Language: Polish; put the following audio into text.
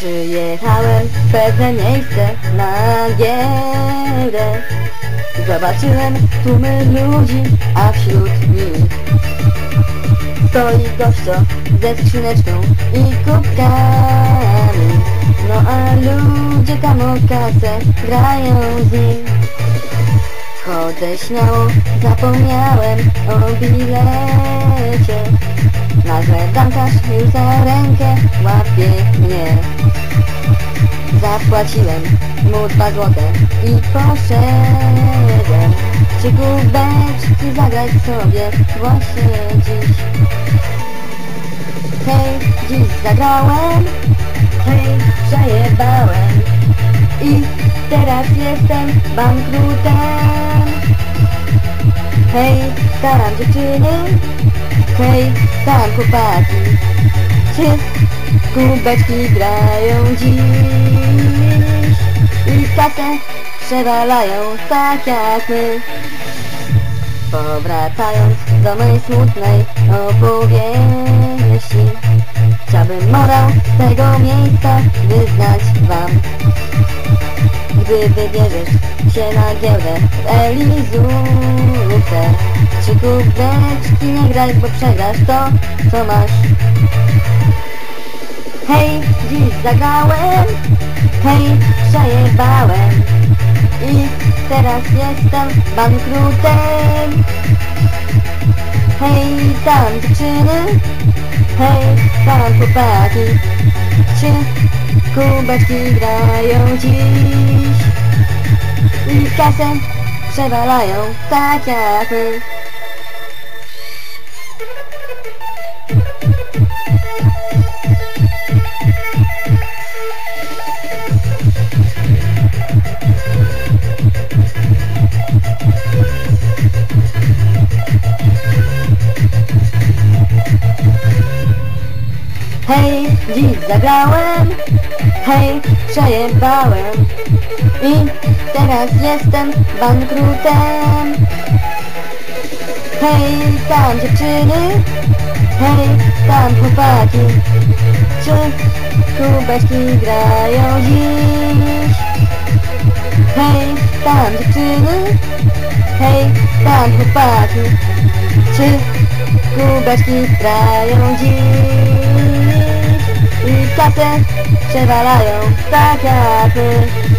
Przyjechałem w pewne miejsce na giełdę Zobaczyłem tłumy ludzi, a wśród nich Stoi gościo ze skrzyneczką i kubkami. No a ludzie tam o kasę grają z nim. Chodzę śmiało, zapomniałem o bilecie Damkarz już za rękę łapie mnie. Zapłaciłem mu dwa złote i poszedłem. Trzy kubeczki zagrać sobie właśnie dziś? Hej, dziś zagrałem Hej, przejebałem. I teraz jestem bankrutem. Hej, staram dziewczyny Hej, tam chłopaki. Czy kubeczki grają dziś. I kasę przewalają tak jak my. Powracając do mojej smutnej opowieści Chciałbym morał tego miejsca wyznać wam Gdy wybierzesz się na giełdę w Elizówce Trzy kubeczki nie graj, bo przegrasz to, co masz. Hej, dziś zagrałem, hej, przejebałem. I teraz jestem bankrutem. Hej, tam dziewczyny, hej, tam chłopaki. Trzy kubeczki grają dziś I kasę przewalają tak jak my Hej, dziś zagrałem, hej, przejebałem. I teraz jestem bankrutem. Hej, tam dziewczyny, hej, tam chłopaki. Czy kubeczki grają dziś? Hej, tam dziewczyny, hej, tam chłopaki. Czy kubeczki grają dziś? I kasę przewalają tak jak my